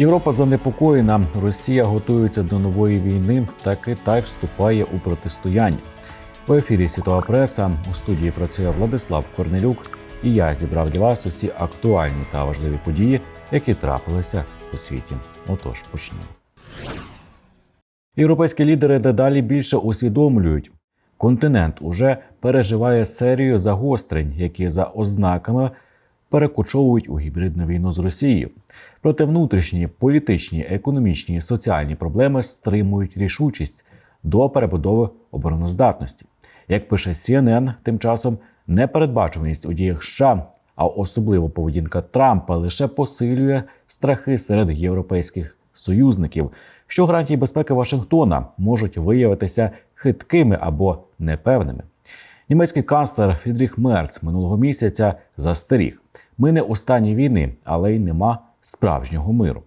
Європа занепокоєна. Росія готується до нової війни, та Китай вступає у протистояння. В ефірі Світова преса у студії працює Владислав Корнелюк, і я зібрав для вас усі актуальні та важливі події, які трапилися у світі. Отож, почнемо. Європейські лідери дедалі більше усвідомлюють, континент уже переживає серію загострень, які за ознаками перекочовують у гібридну війну з Росією. Проте внутрішні політичні, економічні і соціальні проблеми стримують рішучість до перебудови обороноздатності. Як пише CNN, тим часом непередбачуваність у діях США, а особливо поведінка Трампа, лише посилює страхи серед європейських союзників, що гарантії безпеки Вашингтона можуть виявитися хиткими або непевними. Німецький канцлер Фідріх Мерц минулого місяця застеріг: ми не у стані війни, але й нема справжнього миру.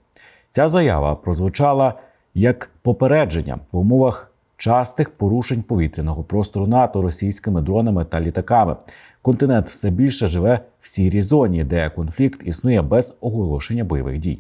Ця заява прозвучала як попередження в умовах частих порушень повітряного простору НАТО російськими дронами та літаками. Континент все більше живе в сірій зоні, де конфлікт існує без оголошення бойових дій.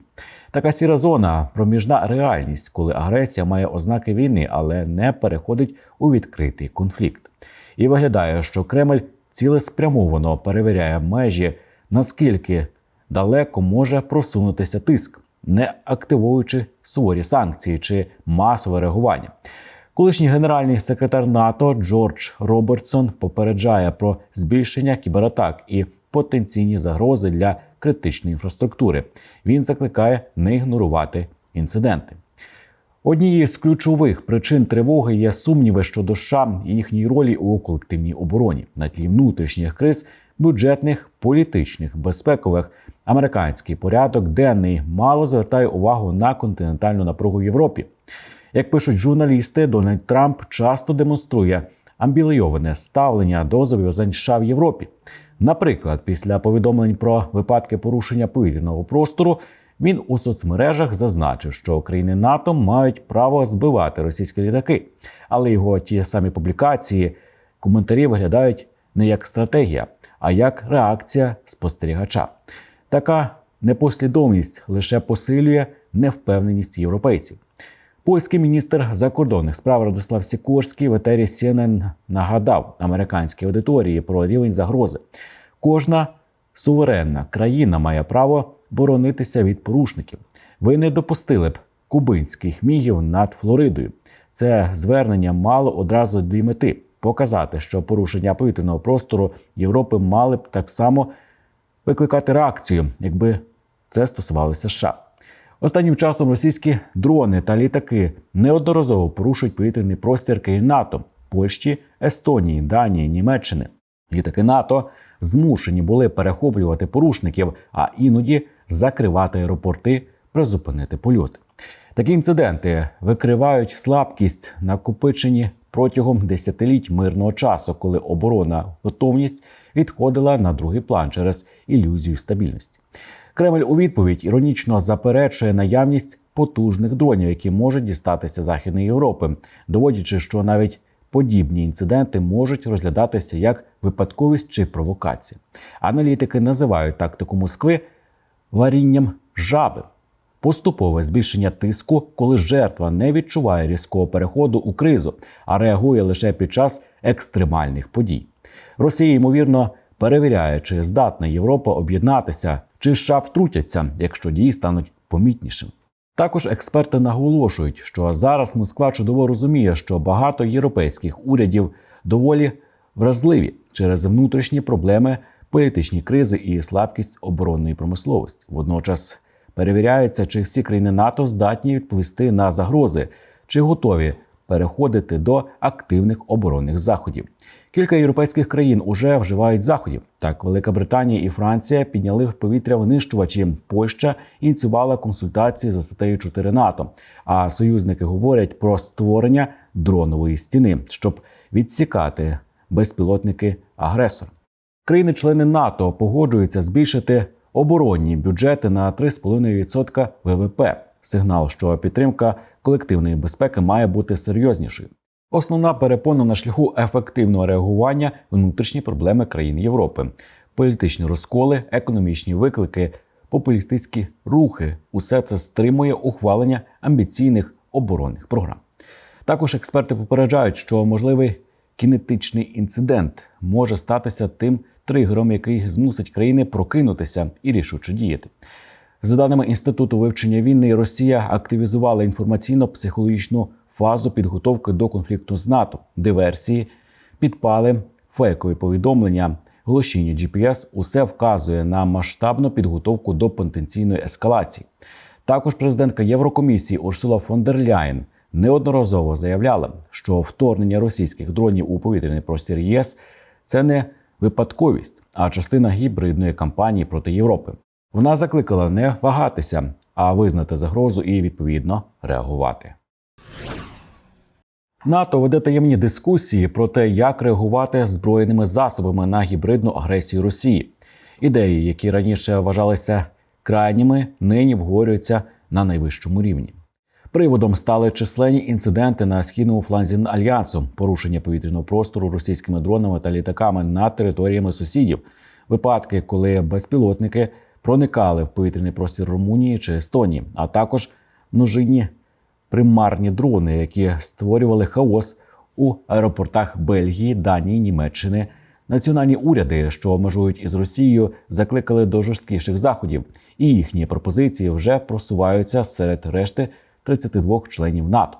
Така сіра зона проміжна реальність, коли агресія має ознаки війни, але не переходить у відкритий конфлікт. І виглядає, що Кремль цілеспрямовано перевіряє межі, наскільки далеко може просунутися тиск, не активуючи суворі санкції чи масове реагування. Колишній генеральний секретар НАТО Джордж Робертсон попереджає про збільшення кібератак і потенційні загрози для критичної інфраструктури. Він закликає не ігнорувати інциденти. Однією з ключових причин тривоги є сумніви щодо США і їхньої ролі у колективній обороні на тлі внутрішніх криз, бюджетних, політичних, безпекових. Американський порядок денний мало звертає увагу на континентальну напругу в Європі. Як пишуть журналісти, Дональд Трамп часто демонструє амбілейоване ставлення до зобов'язань США в Європі. Наприклад, після повідомлень про випадки порушення повітряного простору він у соцмережах зазначив, що країни НАТО мають право збивати російські літаки, але його ті самі публікації, коментарі виглядають не як стратегія, а як реакція спостерігача. Така непослідовність лише посилює невпевненість європейців. Польський міністр закордонних справ Радислав Сікорський в етері CNN нагадав американській аудиторії про рівень загрози. Кожна суверенна країна має право боронитися від порушників. Ви не допустили б кубинських мігів над Флоридою. Це звернення мало одразу дві мети: показати, що порушення повітряного простору Європи мали б так само викликати реакцію, якби це стосувалося США. Останнім часом російські дрони та літаки неодноразово порушують повітряний простір країн НАТО Польщі, Естонії, Данії, Німеччини. Літаки НАТО змушені були перехоплювати порушників, а іноді закривати аеропорти, призупинити польоти. Такі інциденти викривають слабкість, накопичені протягом десятиліть мирного часу, коли оборона готовність відходила на другий план через ілюзію стабільності. Кремль у відповідь іронічно заперечує наявність потужних дронів, які можуть дістатися Західної Європи, доводячи, що навіть подібні інциденти можуть розглядатися як випадковість чи провокація. Аналітики називають тактику Москви варінням жаби. Поступове збільшення тиску, коли жертва не відчуває різкого переходу у кризу, а реагує лише під час екстремальних подій. Росія ймовірно перевіряє, чи здатна Європа об'єднатися, чи США втрутяться, якщо дії стануть помітнішими. Також експерти наголошують, що зараз Москва чудово розуміє, що багато європейських урядів доволі вразливі через внутрішні проблеми, політичні кризи і слабкість оборонної промисловості. Водночас перевіряється, чи всі країни НАТО здатні відповісти на загрози, чи готові переходити до активних оборонних заходів. Кілька європейських країн уже вживають заходів. Так, Велика Британія і Франція підняли в повітря винищувачі. Польща ініціювала консультації за статтею 4 НАТО. А союзники говорять про створення дронової стіни, щоб відсікати безпілотники агресора. Країни-члени НАТО погоджуються збільшити оборонні бюджети на 3,5% ВВП. Сигнал, що підтримка колективної безпеки має бути серйознішою. Основна перепона на шляху ефективного реагування внутрішні проблеми країн Європи, політичні розколи, економічні виклики, популістичні рухи. Усе це стримує ухвалення амбіційних оборонних програм. Також експерти попереджають, що можливий кінетичний інцидент може статися тим тригером, який змусить країни прокинутися і рішуче діяти. За даними інституту вивчення війни, Росія активізувала інформаційно-психологічну фазу підготовки до конфлікту з НАТО, диверсії, підпали, фейкові повідомлення, глушіння GPS – усе вказує на масштабну підготовку до потенційної ескалації. Також президентка Єврокомісії Урсула фон дер Ляєн неодноразово заявляла, що вторгнення російських дронів у повітряний простір ЄС це не випадковість, а частина гібридної кампанії проти Європи. Вона закликала не вагатися, а визнати загрозу і відповідно реагувати. НАТО веде таємні дискусії про те, як реагувати збройними засобами на гібридну агресію Росії. Ідеї, які раніше вважалися крайніми, нині обговорюються на найвищому рівні. Приводом стали численні інциденти на східному фланзі альянсу, порушення повітряного простору російськими дронами та літаками над територіями сусідів, випадки, коли безпілотники проникали в повітряний простір Румунії чи Естонії, а також множинні примарні дрони, які створювали хаос у аеропортах Бельгії, Данії, Німеччини. Національні уряди, що межують із Росією, закликали до жорсткіших заходів, і їхні пропозиції вже просуваються серед решти 32 членів НАТО.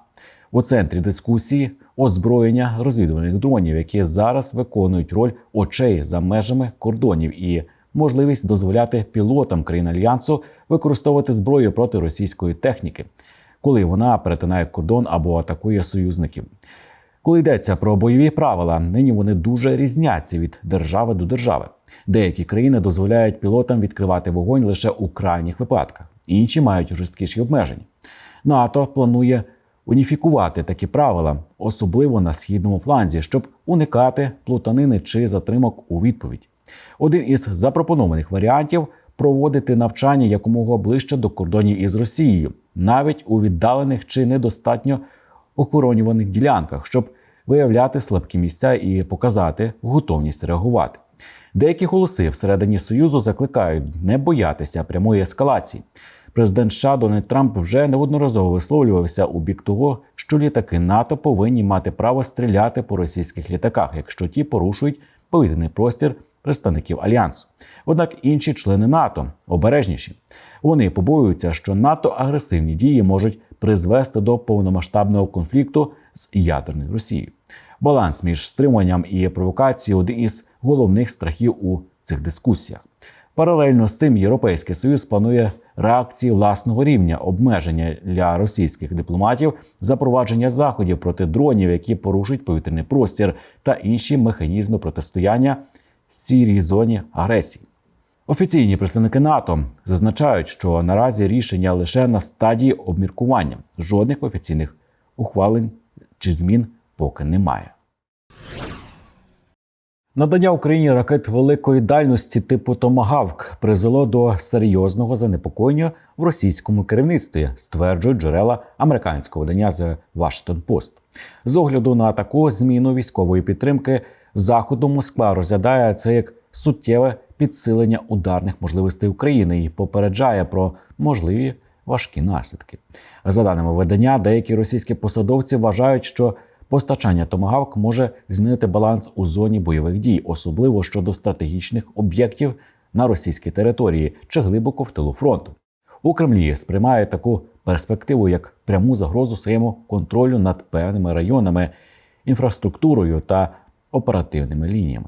У центрі дискусії озброєння розвідувальних дронів, які зараз виконують роль очей за межами кордонів, і можливість дозволяти пілотам країн альянсу використовувати зброю проти російської техніки, коли вона перетинає кордон або атакує союзників. Коли йдеться про бойові правила, нині вони дуже різняться від держави до держави. Деякі країни дозволяють пілотам відкривати вогонь лише у крайніх випадках, інші мають жорсткіші обмеження. НАТО планує уніфікувати такі правила, особливо на східному фланзі, щоб уникати плутанини чи затримок у відповідь. Один із запропонованих варіантів проводити навчання якомога ближче до кордонів із Росією, навіть у віддалених чи недостатньо охоронюваних ділянках, щоб виявляти слабкі місця і показати готовність реагувати. Деякі голоси всередині союзу закликають не боятися прямої ескалації. Президент США Дональд Трамп вже неодноразово висловлювався у бік того, що літаки НАТО повинні мати право стріляти по російських літаках, якщо ті порушують повітряний простір представників альянсу. Однак інші члени НАТО обережніші. Вони побоюються, що НАТО агресивні дії можуть призвести до повномасштабного конфлікту з ядерною Росією. Баланс між стримуванням і провокацією один із головних страхів у цих дискусіях. Паралельно з цим Європейський Союз планує реакції власного рівня обмеження для російських дипломатів, запровадження заходів проти дронів, які порушують повітряний простір, та інші механізми протистояння сірій зоні агресії. Офіційні представники НАТО зазначають, що наразі рішення лише на стадії обміркування. Жодних офіційних ухвалень чи змін поки немає. Надання Україні ракет великої дальності типу Томагавк призвело до серйозного занепокоєння в російському керівництві, стверджують джерела американського видання The Washington Post. З огляду на таку зміну військової підтримки заходу Москва розглядає це як суттєве підсилення ударних можливостей України і попереджає про можливі важкі наслідки. За даними видання, деякі російські посадовці вважають, що постачання Томагавк може змінити баланс у зоні бойових дій, особливо щодо стратегічних об'єктів на російській території чи глибоко в тилу фронту. У Кремлі сприймає таку перспективу як пряму загрозу своєму контролю над певними районами, інфраструктурою та оперативними лініями.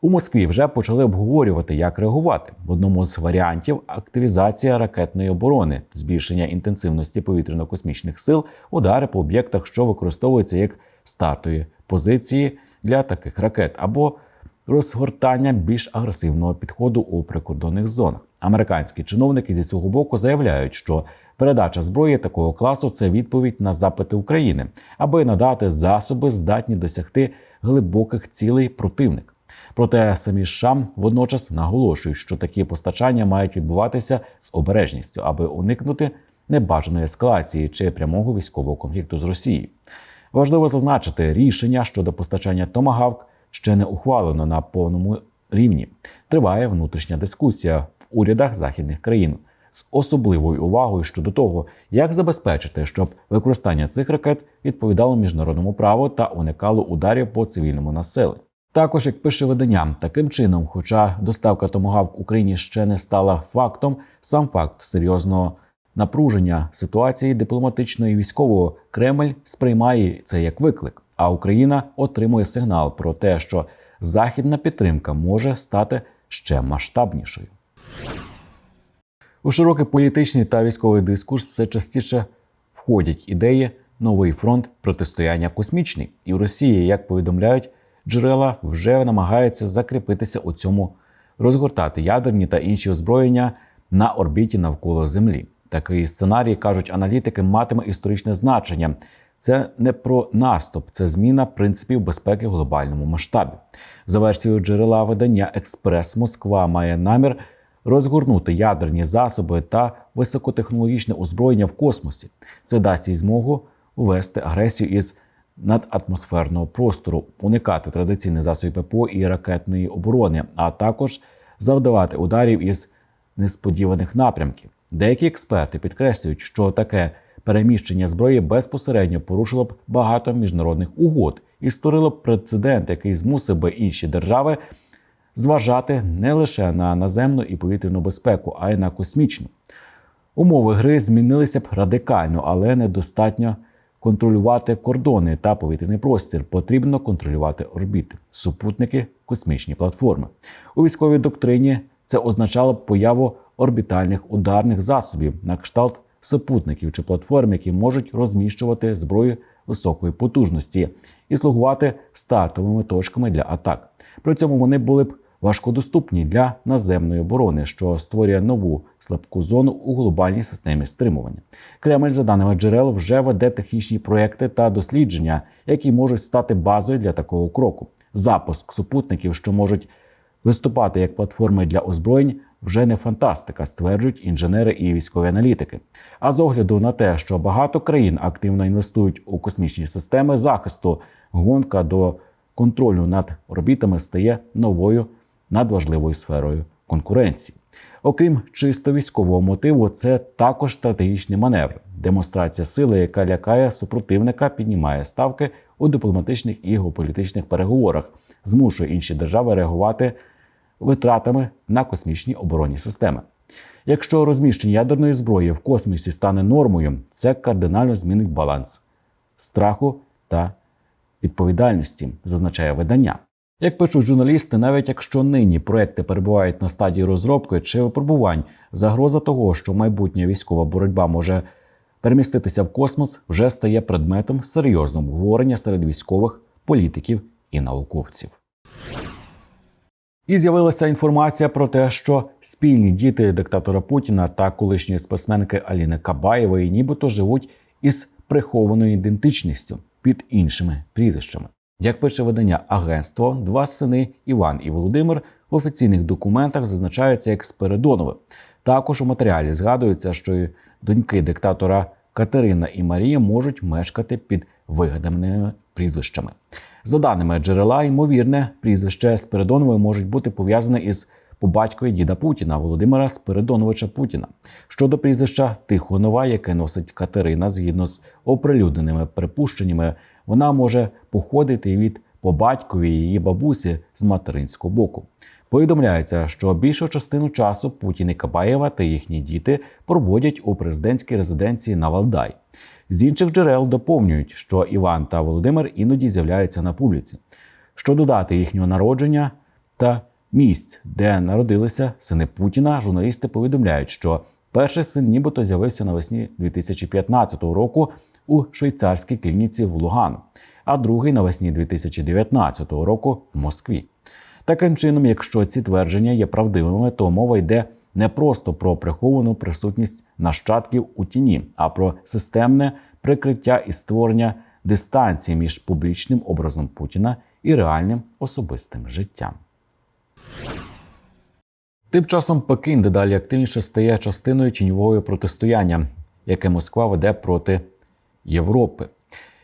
У Москві вже почали обговорювати, як реагувати. В одному з варіантів активізація ракетної оборони, збільшення інтенсивності повітряно-космічних сил, удари по об'єктах, що використовуються як стартові позиції для таких ракет, або розгортання більш агресивного підходу у прикордонних зонах. Американські чиновники зі свого боку заявляють, що передача зброї такого класу це відповідь на запити України, аби надати засоби, здатні досягти глибоких цілей противник. Проте самі США водночас наголошують, що такі постачання мають відбуватися з обережністю, аби уникнути небажаної ескалації чи прямого військового конфлікту з Росією. Важливо зазначити, рішення щодо постачання Томагавк ще не ухвалено на повному рівні. Триває внутрішня дискусія в урядах західних країн. з особливою увагою щодо того, як забезпечити, щоб використання цих ракет відповідало міжнародному праву та уникало ударів по цивільному населенню. Також, як пише видання, таким чином, хоча доставка томагавк Україні ще не стала фактом, сам факт серйозного напруження ситуації дипломатичної і військового Кремль сприймає це як виклик, а Україна отримує сигнал про те, що західна підтримка може стати ще масштабнішою. У широкий політичний та військовий дискурс все частіше входять ідеї новий фронт протистояння космічний, і в Росії, як повідомляють джерела, вже намагається закріпитися у цьому, розгортати ядерні та інші озброєння на орбіті навколо Землі. Такий сценарій кажуть аналітики, матиме історичне значення. Це не про наступ, це зміна принципів безпеки в глобальному масштабі. За версією джерела видання Експрес Москва має намір розгорнути ядерні засоби та високотехнологічне озброєння в космосі. Це дасть їй змогу ввести агресію із надатмосферного простору, уникати традиційних засобів ППО і ракетної оборони, а також завдавати ударів із несподіваних напрямків. Деякі експерти підкреслюють, що таке переміщення зброї безпосередньо порушило б багато міжнародних угод і створило б прецедент, який змусив би інші держави зважати не лише на наземну і повітряну безпеку, а й на космічну. Умови гри змінилися б радикально, але недостатньо контролювати кордони та повітряний простір. Потрібно контролювати орбіти, супутники, космічні платформи. У військовій доктрині це означало б появу орбітальних ударних засобів на кшталт супутників чи платформ, які можуть розміщувати зброю високої потужності і слугувати стартовими точками для атак. При цьому вони були б важкодоступні для наземної оборони, що створює нову слабку зону у глобальній системі стримування. Кремль, за даними джерел, вже веде технічні проекти та дослідження, які можуть стати базою для такого кроку. Запуск супутників, що можуть виступати як платформи для озброєнь, вже не фантастика, стверджують інженери і військові аналітики. А з огляду на те, що багато країн активно інвестують у космічні системи захисту, гонка до контролю над орбітами стає новою надважливою сферою конкуренції. Окрім чисто військового мотиву, це також стратегічний маневр, демонстрація сили, яка лякає супротивника, піднімає ставки у дипломатичних і геополітичних переговорах, змушує інші держави реагувати витратами на космічні оборонні системи. Якщо розміщення ядерної зброї в космосі стане нормою, це кардинально змінить баланс страху та відповідальності, зазначає видання. Як пишуть журналісти, навіть якщо нині проекти перебувають на стадії розробки чи випробувань, загроза того, що майбутня військова боротьба може переміститися в космос, вже стає предметом серйозного обговорення серед військових, політиків і науковців. І з'явилася інформація про те, що спільні діти диктатора Путіна та колишньої спортсменки Аліни Кабаєвої нібито живуть із прихованою ідентичністю під іншими прізвищами. Як пише видання агентство, два сини Іван і Володимир в офіційних документах зазначаються як Спиридонови. Також у матеріалі згадується, що і доньки диктатора Катерина і Марія можуть мешкати під вигаданими прізвищами. За даними джерела, ймовірне прізвище Спиридонови можуть бути пов'язане із по батькові діда Путіна Володимира Спиридоновича Путіна. Щодо прізвища Тихонова, яке носить Катерина, згідно з оприлюдненими припущеннями, вона може походити від по батькові її бабусі з материнського боку. Повідомляється, що більшу частину часу Путін і Кабаєва та їхні діти проводять у президентській резиденції на Валдай. З інших джерел доповнюють, що Іван та Володимир іноді з'являються на публіці. Щодо дати їхнього народження та місць, де народилися сини Путіна, журналісти повідомляють, що перший син нібито з'явився навесні 2015 року у швейцарській клініці в Лугану, а другий навесні 2019 року в Москві. Таким чином, якщо ці твердження є правдивими, то мова йде не просто про приховану присутність нащадків у тіні, а про системне прикриття і створення дистанції між публічним образом Путіна і реальним особистим життям. Тим часом Пекін дедалі активніше стає частиною тіньового протистояння, яке Москва веде проти Європи.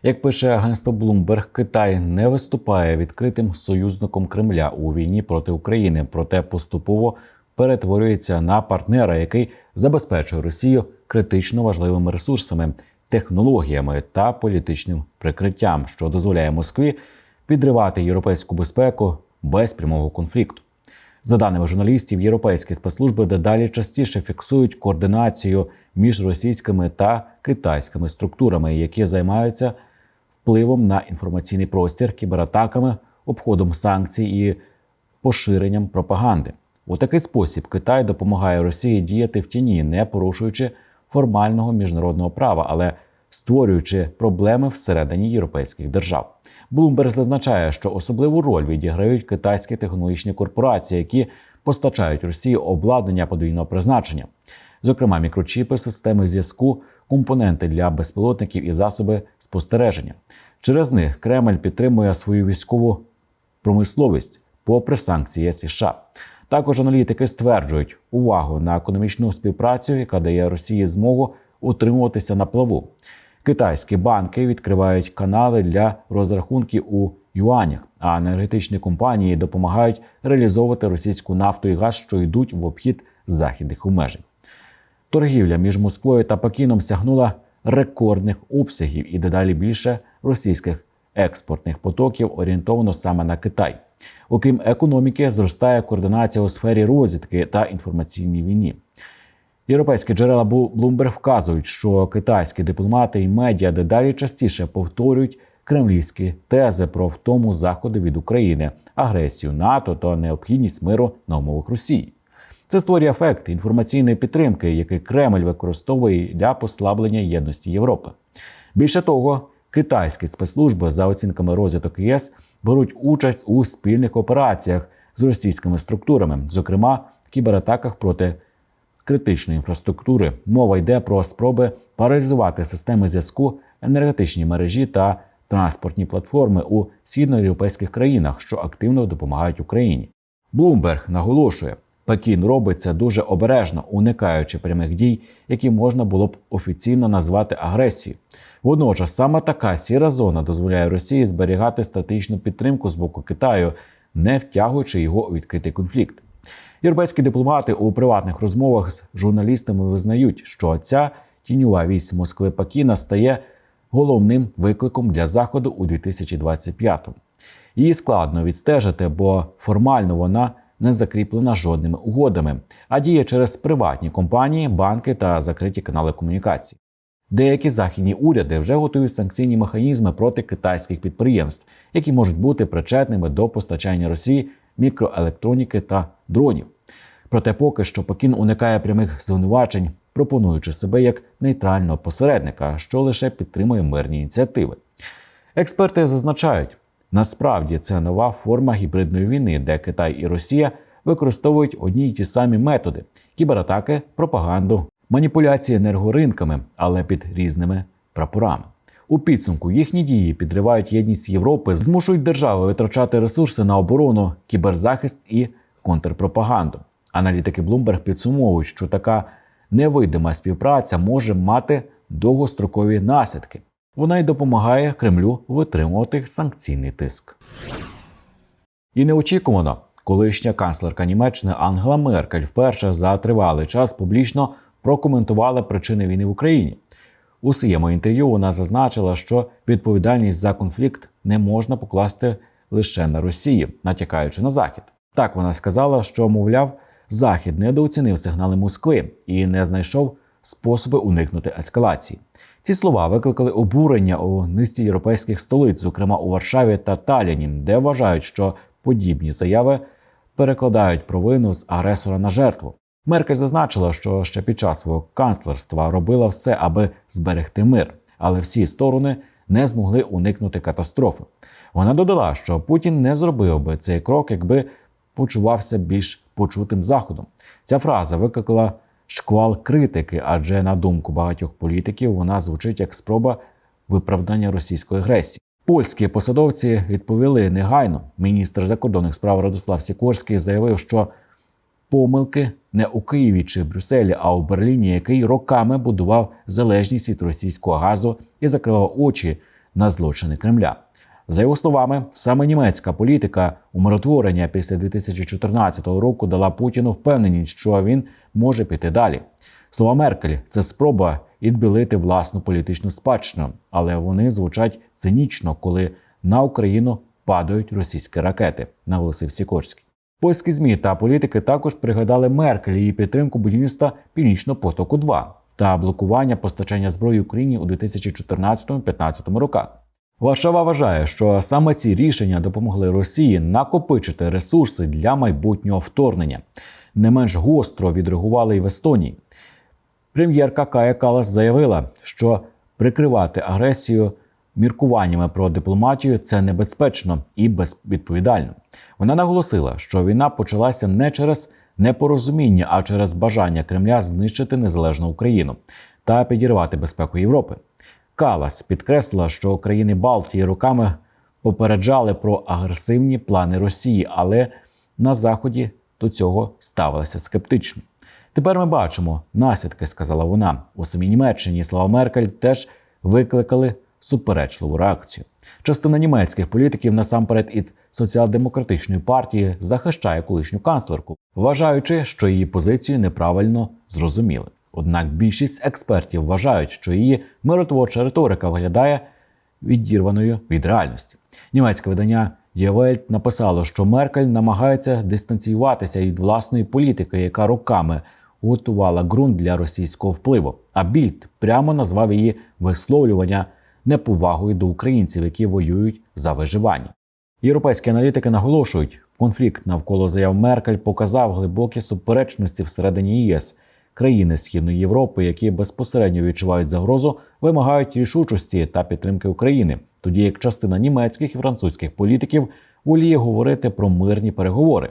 Як пише агентство Bloomberg, Китай не виступає відкритим союзником Кремля у війні проти України, проте поступово перетворюється на партнера, який забезпечує Росію критично важливими ресурсами, технологіями та політичним прикриттям, що дозволяє Москві підривати європейську безпеку без прямого конфлікту. За даними журналістів, європейські спецслужби дедалі частіше фіксують координацію між російськими та китайськими структурами, які займаються впливом на інформаційний простір, кібератаками, обходом санкцій і поширенням пропаганди. У такий спосіб Китай допомагає Росії діяти в тіні, не порушуючи формального міжнародного права, але створюючи проблеми всередині європейських держав. Блумберг зазначає, що особливу роль відіграють китайські технологічні корпорації, які постачають Росії обладнання подвійного призначення, зокрема мікрочіпи, системи зв'язку, компоненти для безпілотників і засоби спостереження. Через них Кремль підтримує свою військову промисловість попри санкції США. Також аналітики стверджують увагу на економічну співпрацю, яка дає Росії змогу утримуватися на плаву. Китайські банки відкривають канали для розрахунків у юанях, а енергетичні компанії допомагають реалізовувати російську нафту і газ, що йдуть в обхід західних обмежень. Торгівля між Москвою та Пекіном сягнула рекордних обсягів і дедалі більше російських експортних потоків орієнтовано саме на Китай. Окрім економіки, зростає координація у сфері розвідки та інформаційній війні. Європейські джерела Bloomberg вказують, що китайські дипломати і медіа дедалі частіше повторюють кремлівські тези про втому заходу від України, агресію НАТО та необхідність миру на умовах Росії. Це створює ефект інформаційної підтримки, який Кремль використовує для послаблення єдності Європи. Більше того, китайські спецслужби за оцінками розвиток ЄС беруть участь у спільних операціях з російськими структурами, зокрема кібератаках проти критичної інфраструктури. Мова йде про спроби паралізувати системи зв'язку, енергетичні мережі та транспортні платформи у східноєвропейських країнах, що активно допомагають Україні. Блумберг наголошує, Пекін робить це дуже обережно, уникаючи прямих дій, які можна було б офіційно назвати агресією. Водночас саме така сіра зона дозволяє Росії зберігати стратегічну підтримку з боку Китаю, не втягуючи його у відкритий конфлікт. Європейські дипломати у приватних розмовах з журналістами визнають, що ця тіньова вісь Москви Пекіна стає головним викликом для заходу у 2025-му. Її складно відстежити, бо формально вона не закріплена жодними угодами, а діє через приватні компанії, банки та закриті канали комунікацій. Деякі західні уряди вже готують санкційні механізми проти китайських підприємств, які можуть бути причетними до постачання Росії мікроелектроніки та дронів. Проте поки що Пекін уникає прямих звинувачень, пропонуючи себе як нейтрального посередника, що лише підтримує мирні ініціативи. Експерти зазначають, насправді це нова форма гібридної війни, де Китай і Росія використовують одні й ті самі методи: кібератаки, пропаганду, маніпуляції енергоринками, але під різними прапорами. У підсумку їхні дії підривають єдність Європи, змушують держави витрачати ресурси на оборону, кіберзахист і контрпропаганду. Аналітики Bloomberg підсумовують, що така невидима співпраця може мати довгострокові наслідки. Вона й допомагає Кремлю витримувати санкційний тиск. І неочікувано, колишня канцлерка Німеччини Ангела Меркель вперше за тривалий час публічно прокоментувала причини війни в Україні. У своєму інтерв'ю вона зазначила, що відповідальність за конфлікт не можна покласти лише на Росію, натякаючи на захід. Так вона сказала, що мовляв, захід недооцінив сигнали Москви і не знайшов способи уникнути ескалації. Ці слова викликали обурення у низці європейських столиць, зокрема у Варшаві та Таліні, де вважають, що подібні заяви перекладають провину з агресора на жертву. Меркель зазначила, що ще під час свого канцлерства робила все, аби зберегти мир, але всі сторони не змогли уникнути катастрофи. Вона додала, що Путін не зробив би цей крок, якби почувався більш почутим заходом. Ця фраза викликала шквал критики, адже на думку багатьох політиків вона звучить як спроба виправдання російської агресії. Польські посадовці відповіли негайно. Міністр закордонних справ Радослав Сікорський заявив, що помилки не у Києві чи Брюсселі, а у Берліні, який роками будував залежність від російського газу і закривав очі на злочини Кремля. За його словами, саме німецька політика умиротворення після 2014 року дала Путіну впевненість, що він може піти далі. Слова Меркель це спроба відбілити власну політичну спадщину, але вони звучать цинічно, коли на Україну падають російські ракети, наголосив Сікорський. Польські змі та політики також пригадали Меркель і підтримку будівництва Північного потоку 2 та блокування постачання зброї Україні у 2014-2015 роках. Варшава вважає, що саме ці рішення допомогли Росії накопичити ресурси для майбутнього вторгнення. Не менш гостро відреагували і в Естонії. Прем'єрка Кая Калас заявила, що прикривати агресію міркуваннями про дипломатію це небезпечно і безвідповідально. Вона наголосила, що війна почалася не через непорозуміння, а через бажання Кремля знищити незалежну Україну та підірвати безпеку Європи. Калас підкреслила, що країни Балтії роками попереджали про агресивні плани Росії, але на заході до цього ставилися скептично. Тепер ми бачимо наслідки, сказала вона. У самій Німеччині слова Меркель теж викликали суперечливу реакцію. Частина німецьких політиків насамперед із соціал-демократичної партії захищає колишню канцлерку, вважаючи, що її позицію неправильно зрозуміли. Однак більшість експертів вважають, що її миротворча риторика виглядає відірваною від реальності. Німецьке видання Welt написало, що Меркель намагається дистанціюватися від власної політики, яка роками готувала ґрунт для російського впливу. А Більд прямо назвав її висловлювання неповагою до українців, які воюють за виживання. Європейські аналітики наголошують, конфлікт навколо заяв Меркель показав глибокі суперечності всередині ЄС. Країни Східної Європи, які безпосередньо відчувають загрозу, вимагають рішучості та підтримки України, тоді як частина німецьких і французьких політиків воліє говорити про мирні переговори.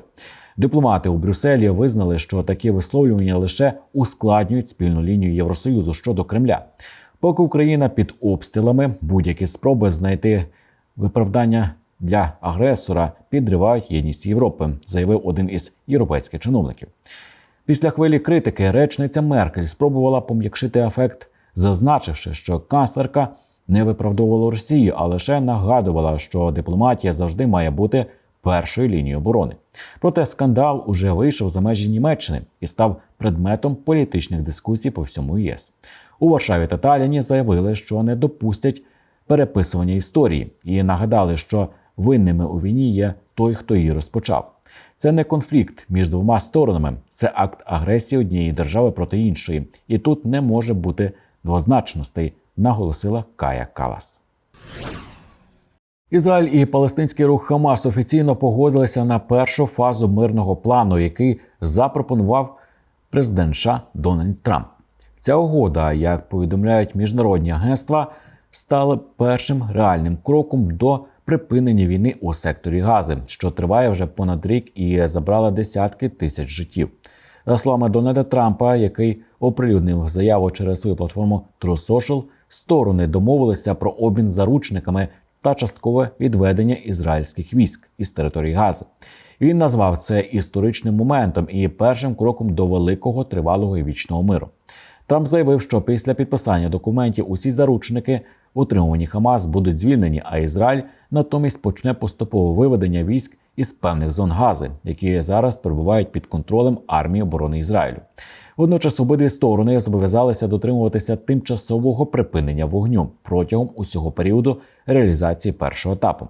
Дипломати у Брюсселі визнали, що такі висловлювання лише ускладнюють спільну лінію Євросоюзу щодо Кремля. Поки Україна під обстрілами будь-які спроби знайти виправдання для агресора підривають єдність Європи, заявив один із європейських чиновників. Після хвилі критики речниця Меркель спробувала пом'якшити ефект, зазначивши, що канцлерка не виправдовувала Росію, а лише нагадувала, що дипломатія завжди має бути першою лінією оборони. Проте скандал уже вийшов за межі Німеччини і став предметом політичних дискусій по всьому ЄС. У Варшаві та Таліні заявили, що не допустять переписування історії, і нагадали, що винними у війні є той, хто її розпочав. Це не конфлікт між двома сторонами, це акт агресії однієї держави проти іншої, і тут не може бути двозначностей, наголосила Кая Калас. Ізраїль і палестинський рух Хамас офіційно погодилися на першу фазу мирного плану, який запропонував президент США Дональд Трамп. Ця угода, як повідомляють міжнародні агентства, стала першим реальним кроком до припинення війни у секторі Гази, що триває вже понад рік і забрала десятки тисяч життів. За словами Дональда Трампа, який оприлюднив заяву через свою платформу True Social, сторони домовилися про обмін заручниками та часткове відведення ізраїльських військ із території Гази. Він назвав це історичним моментом і першим кроком до великого тривалого і вічного миру. Трамп заявив, що після підписання документів усі заручники, утримувані Хамас, будуть звільнені, а Ізраїль натомість почне поступове виведення військ із певних зон Гази, які зараз перебувають під контролем армії оборони Ізраїлю. Водночас обидві сторони зобов'язалися дотримуватися тимчасового припинення вогню протягом усього періоду реалізації першого етапу.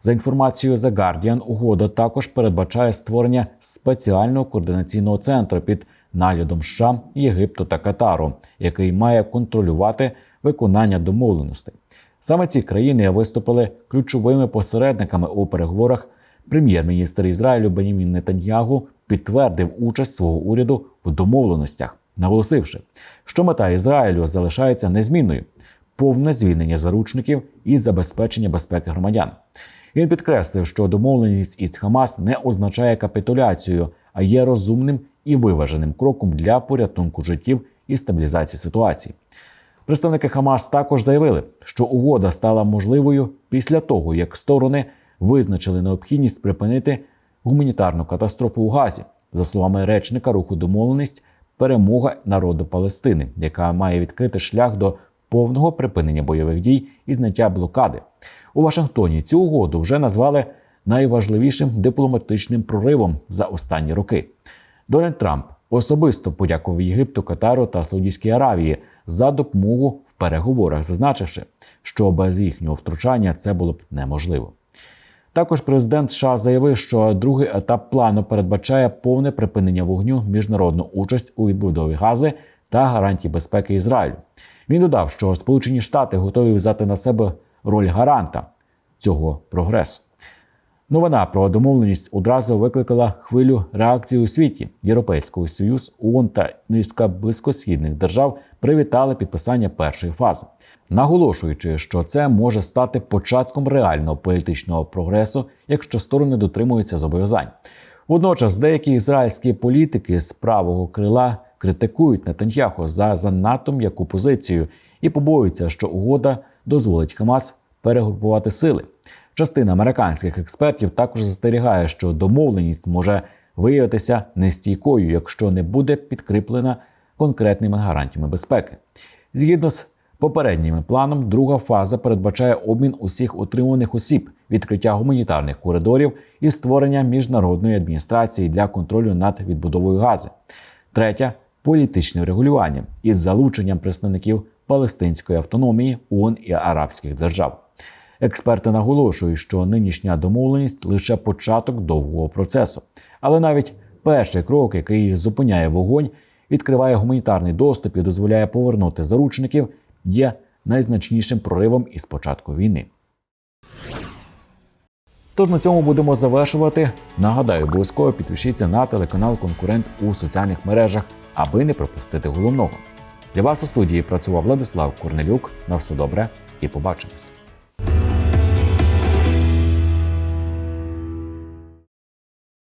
За інформацією The Guardian, угода також передбачає створення спеціального координаційного центру під наглядом США, Єгипту та Катару, який має контролювати виконання домовленостей. Саме ці країни виступили ключовими посередниками у переговорах. Прем'єр-міністр Ізраїлю Бенімін Нетаньягу підтвердив участь свого уряду в домовленостях, наголосивши, що мета Ізраїлю залишається незмінною повне звільнення заручників і забезпечення безпеки громадян. Він підкреслив, що домовленість із Хамас не означає капітуляцію, а є розумним і виваженим кроком для порятунку життів і стабілізації ситуації. Представники Хамас також заявили, що угода стала можливою після того, як сторони визначили необхідність припинити гуманітарну катастрофу у Газі. За словами речника руху домовленість, перемога народу Палестини, яка має відкрити шлях до повного припинення бойових дій і зняття блокади. У Вашингтоні цю угоду вже назвали найважливішим дипломатичним проривом за останні роки. Дональд Трамп особисто подякував Єгипту, Катару та Саудівській Аравії за допомогу в переговорах, зазначивши, що без їхнього втручання це було б неможливо. Також президент США заявив, що другий етап плану передбачає повне припинення вогню, міжнародну участь у відбудові Гази та гарантії безпеки Ізраїлю. Він додав, що Сполучені Штати готові взяти на себе роль гаранта цього прогресу. Новина про домовленість одразу викликала хвилю реакції у світі. Європейський Союз, ООН та низка близькосхідних держав привітали підписання першої фази, наголошуючи, що це може стати початком реального політичного прогресу, якщо сторони дотримуються зобов'язань. Водночас деякі ізраїльські політики з правого крила критикують Нетаньяху за занадто м'яку позицію і побоюються, що угода дозволить Хамас перегрупувати сили. Частина американських експертів також застерігає, що домовленість може виявитися нестійкою, якщо не буде підкріплена конкретними гарантіями безпеки. Згідно з попереднім планом, друга фаза передбачає обмін усіх утримуваних осіб, відкриття гуманітарних коридорів і створення міжнародної адміністрації для контролю над відбудовою гази. Третя політичне регулювання із залученням представників палестинської автономії ООН і арабських держав. Експерти наголошують, що нинішня домовленість лише початок довгого процесу, але навіть перший крок, який зупиняє вогонь, відкриває гуманітарний доступ і дозволяє повернути заручників, є найзначнішим проривом із початку війни. Тож на цьому будемо завершувати. Нагадаю, обов'язково підпишіться на телеканал Конкурент у соціальних мережах, аби не пропустити головного. Для вас у студії працював Владислав Корнелюк. На все добре і побачимось. Bye.